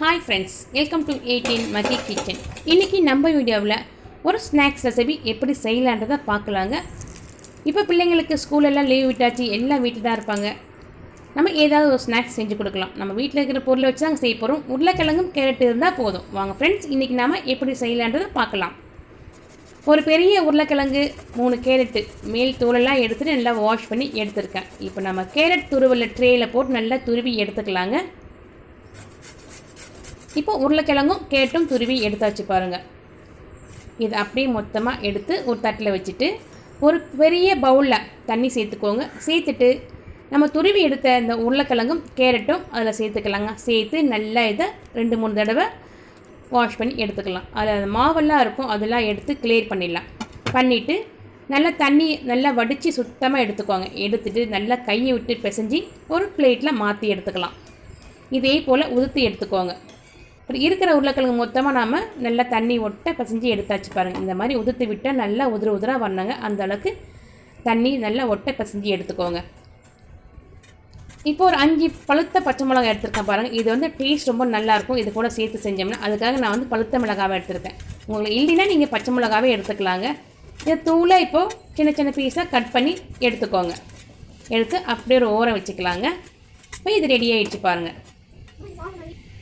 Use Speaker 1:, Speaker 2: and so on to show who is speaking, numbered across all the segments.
Speaker 1: Hi friends welcome to eighteen Mathi kitchen இன்றைக்கி நம்ம வீடியோவில் ஒரு ஸ்நாக்ஸ் ரெசிபி எப்படி செய்யலான்றதை பார்க்கலாங்க. இப்போ பிள்ளைங்களுக்கு ஸ்கூலெல்லாம் லீவ் விட்டாச்சு எல்லாம் வீட்டில் தான் இருப்பாங்க. நம்ம ஏதாவது ஒரு ஸ்நாக்ஸ் செஞ்சு கொடுக்கலாம். நம்ம வீட்டில் இருக்கிற பொருளை வச்சு தான் செய்ய போகிறோம் உருளைக்கிழங்கும் கேரட் இருந்தால் போதும். வாங்க ஃப்ரெண்ட்ஸ் இன்றைக்கி நாம் எப்படி செய்யலான்றதை பார்க்கலாம். ஒரு பெரிய உருளைக்கிழங்கு மூணு கேரட்டு மேல் தூளெல்லாம் எடுத்துகிட்டு நல்லா வாஷ் பண்ணி எடுத்துருக்கேன். இப்போ நம்ம கேரட் துருவலில் ட்ரேயில் போட்டு நல்லா துருவி எடுத்துக்கலாங்க. இப்போ உருளைக்கிழங்கும் கேட்டும் துருவி எடுத்து வச்சு பாருங்கள் இது அப்படியே மொத்தமாக எடுத்து ஒரு தட்டில் வச்சுட்டு ஒரு பெரிய பவுலில் தண்ணி சேர்த்துக்கோங்க. சேர்த்துட்டு நம்ம துருவி எடுத்த இந்த உருளைக்கிழங்கும் கேரட்டும் அதில் சேர்த்துக்கலாங்க. சேர்த்து நல்லா இதை ரெண்டு மூணு தடவை வாஷ் பண்ணி எடுத்துக்கலாம். அதில் அந்த மாவெல்லாம் இருக்கும் அதெல்லாம் எடுத்து கிளியர் பண்ணிடலாம். பண்ணிவிட்டு நல்லா தண்ணி நல்லா வடித்து சுத்தமாக எடுத்துக்கோங்க. எடுத்துட்டு நல்லா கையை விட்டு பிசைஞ்சு ஒரு பிளேட்டில் மாற்றி எடுத்துக்கலாம். இதே போல் உதுத்து எடுத்துக்கோங்க. இருக்கிற உருளைக்கிழங்கு மொத்தமாக நாம் நல்லா தண்ணி ஒட்ட பசைஞ்சு எடுத்தாச்சு பாருங்கள் இந்த மாதிரி உதுத்து விட்டால் நல்லா உதிர உதிராக வந்தாங்க அந்த அளவுக்கு தண்ணி நல்லா ஒட்ட பசைஞ்சு எடுத்துக்கோங்க. இப்போ ஒரு அஞ்சு பழுத்த பச்சை மிளகாய் எடுத்திருக்கேன் பாருங்கள் இது வந்து டேஸ்ட் ரொம்ப நல்லாயிருக்கும் இது கூட சேர்த்து செஞ்சோம்னா அதுக்காக நான் வந்து பழுத்த மிளகாவை எடுத்திருக்கேன். உங்களுக்கு இல்லைன்னா நீங்கள் பச்சை மிளகாவே எடுத்துக்கலாங்க. இதை தூளை இப்போது சின்ன சின்ன பீஸாக கட் பண்ணி எடுத்துக்கோங்க. எடுத்து அப்படியே ஒரு ஓரம் வச்சுக்கலாங்க. இப்போ இது ரெடி ஆகிடுச்சு பாருங்கள்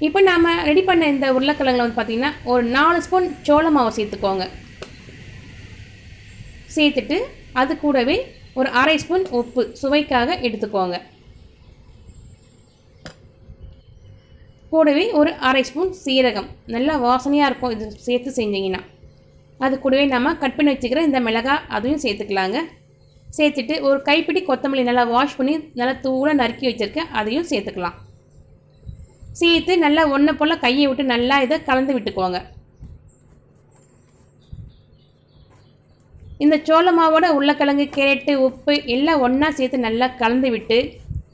Speaker 1: இப்போ நாம் ரெடி பண்ண இந்த உருளைக்கிழங்குல வந்து பார்த்திங்கன்னா ஒரு நாலு ஸ்பூன் சோள மாவு சேர்த்துக்கோங்க. சேர்த்துட்டு அது கூடவே ஒரு அரை ஸ்பூன் உப்பு சுவைக்காக எடுத்துக்கோங்க. கூடவே ஒரு அரை ஸ்பூன் சீரகம். நல்லா வாசனையாக இருக்கும் இது சேர்த்து செஞ்சிங்கன்னா. அது கூடவே நம்ம கட் பண்ணி வச்சுக்கிற இந்த மிளகாய் அதையும் சேர்த்துக்கலாங்க. சேர்த்துட்டு ஒரு கைப்பிடி கொத்தமல்லி நல்லா வாஷ் பண்ணி நல்லா தூளாக நறுக்கி வச்சுருக்கேன் அதையும் சேர்த்துக்கலாம். சேர்த்து நல்லா ஒன்றை போல் கையை விட்டு நல்லா இதை கலந்து விட்டுக்குவோங்க. இந்த சோள மாவோட உருளைக்கிழங்கு கேரட்டு உப்பு எல்லாம் ஒன்றா சேர்த்து நல்லா கலந்து விட்டு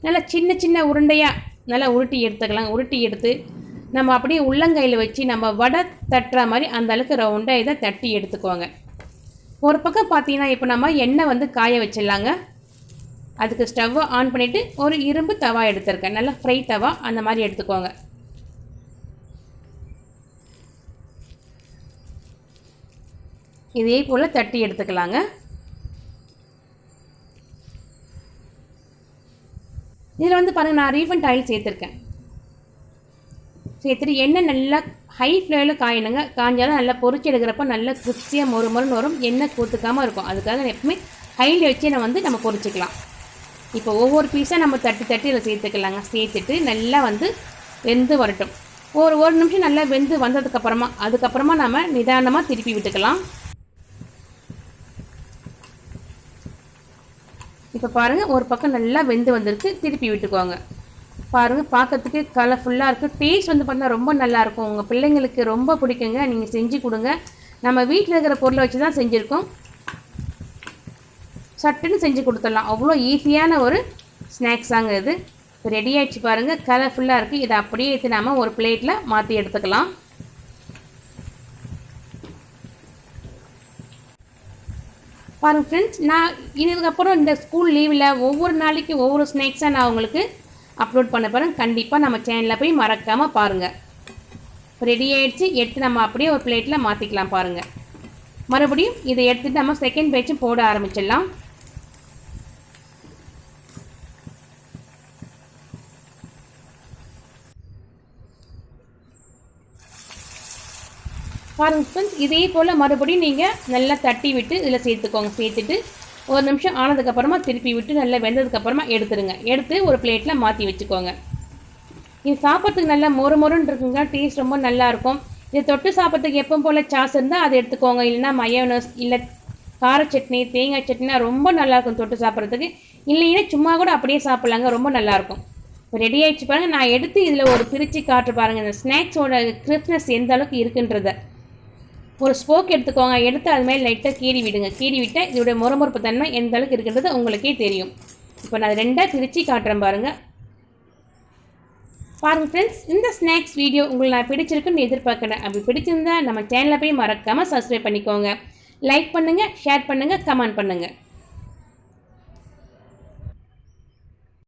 Speaker 1: நல்லா சின்ன சின்ன உருண்டையாக நல்லா உருட்டி எடுத்துக்கலாம். உருட்டி எடுத்து நம்ம அப்படியே உள்ளங்கையில் வச்சு நம்ம வடை தட்டுற மாதிரி அந்த அளவுக்கு ரவுண்டாக இதை தட்டி எடுத்துக்கோங்க ஒரு பக்கம் பார்த்தீங்கன்னா இப்போ நம்ம எண்ணெய் வந்து காய வச்சிடலாங்க. அதுக்கு ஸ்டவ்வை ஆன் பண்ணிவிட்டு ஒரு இரும்பு தவா எடுத்திருக்கேன். நல்லா ஃப்ரை தவா அந்த மாதிரி எடுத்துக்கோங்க. இதே போல் தட்டி எடுத்துக்கலாங்க. இதில் வந்து பாருங்கள் நான் ரீஃபண்ட் ஆயில் சேர்த்துருக்கேன். சேர்த்துட்டு எண்ணெய் நல்லா ஹை ஃப்ளேவில் காயணுங்க. காஞ்சாலும் நல்லா பொறிச்சு எடுக்கிறப்ப நல்லா கிறிஸ்பியாக மொறு மொறுன்னு வரும். எண்ணெய் கூத்துக்காமல் இருக்கும். அதுக்காக எப்பவுமே ஹையில் வச்சு நம்ம வந்து நம்ம பொறிச்சிக்கலாம். இப்போ ஒவ்வொரு பீஸாக நம்ம தட்டி தட்டி இதில் சேர்த்துக்கலாங்க. சேர்த்துட்டு நல்லா வந்து வெந்து வரட்டும். ஒரு ஒரு நிமிஷம் நல்லா வெந்து வந்ததுக்கப்புறமா அதுக்கப்புறமா நம்ம நிதானமாக திருப்பி விட்டுக்கலாம். இப்போ பாருங்கள் ஒரு பக்கம் நல்லா வெந்து வந்திருக்கு திருப்பி விட்டுக்கோங்க. பாருங்கள் பார்க்கறதுக்கு கலர்ஃபுல்லாக இருக்குது டேஸ்ட் வந்து பார்த்தா ரொம்ப நல்லாயிருக்கும் உங்கள் பிள்ளைங்களுக்கு ரொம்ப பிடிக்குங்க. நீங்கள் செஞ்சு கொடுங்க. நம்ம வீட்டில் இருக்கிற பொருளை வச்சு தான் செஞ்சுருக்கோம். சட்டுன்னு செஞ்சு கொடுத்துடலாம். அவ்வளோ ஈஸியான ஒரு ஸ்நாக்ஸாங்க இது. இப்போ ரெடி ஆகிடுச்சு பாருங்கள் கலர்ஃபுல்லாக இருக்குது இதை அப்படியே எடுத்து நாம் ஒரு பிளேட்டில் மாற்றி எடுத்துக்கலாம். பாருங்கள் ஃப்ரெண்ட்ஸ் நான் இதுக்கப்புறம் இந்த ஸ்கூல் லீவில் ஒவ்வொரு நாளைக்கு ஒவ்வொரு ஸ்நாக்ஸாக நான் உங்களுக்கு அப்லோட் பண்ண போகிறேன் கண்டிப்பாக நம்ம சேனலில் போய் மறக்காமல் பாருங்கள் ரெடி ஆகிடுச்சு எடுத்து நம்ம அப்படியே ஒரு பிளேட்டில் மாற்றிக்கலாம் பாருங்கள் மறுபடியும் இதை எடுத்துகிட்டு நம்ம செகண்ட் பேட்சும் போட ஆரம்பிச்சிடலாம். பாருங்கள் ஃப்ரெண்ட்ஸ் இதே போல் மறுபடியும் நீங்கள் நல்லா தட்டி விட்டு இதில் சேர்த்துக்கோங்க. சேர்த்துட்டு ஒரு நிமிஷம் ஆனதுக்கப்புறமா திருப்பி விட்டு நல்லா வெந்ததுக்கப்புறமா எடுத்துருங்க. எடுத்து ஒரு பிளேட்டில் மாற்றி வச்சுக்கோங்க. இது சாப்பிட்றதுக்கு நல்லா மொறு மொறுன்னு இருக்குங்க. டேஸ்ட் ரொம்ப நல்லாயிருக்கும் இது தொட்டு சாப்பிட்றதுக்கு எப்போ போல் சாஸ் இருந்தால் அதை எடுத்துக்கோங்க. இல்லைன்னா மயோனஸ் இல்லை கார சட்னி தேங்காய் சட்னினா ரொம்ப நல்லாயிருக்கும் தொட்டு சாப்பிட்றதுக்கு. இல்லைன்னா சும்மா கூட அப்படியே சாப்பிட்லாங்க. ரொம்ப நல்லாயிருக்கும் இப்போ ரெடி ஆகிடுச்சு பாருங்கள் நான் எடுத்து இதில் ஒரு பிரித்து காட்டு பாருங்கள் இந்த ஸ்நாக்ஸோட கிறிஸ்ப்னஸ் எந்த அளவுக்கு இருக்குன்றத. ஒரு ஸ்போக் எடுத்துக்கோங்க. எடுத்து அது மாதிரி லைட்டாக கீறி விடுங்க. கீறி விட்டால் இதோட முறமுறுப்பு தன்மை எந்த அளவுக்கு இருக்கிறது உங்களுக்கே தெரியும். இப்போ நான் ரெண்டாக பிரித்து காட்டுறேன் பாருங்கள் பாருங்கள் ஃப்ரெண்ட்ஸ் இந்த ஸ்நாக்ஸ் வீடியோ உங்களுக்கு நான் பிடிச்சிருக்குன்னு எதிர்பார்க்குறேன். அப்படி பிடிச்சிருந்தா நம்ம சேனலை போய் மறக்காமல் சப்ஸ்கிரைப் பண்ணிக்கோங்க. லைக் பண்ணுங்கள் ஷேர் பண்ணுங்கள் கமெண்ட் பண்ணுங்கள்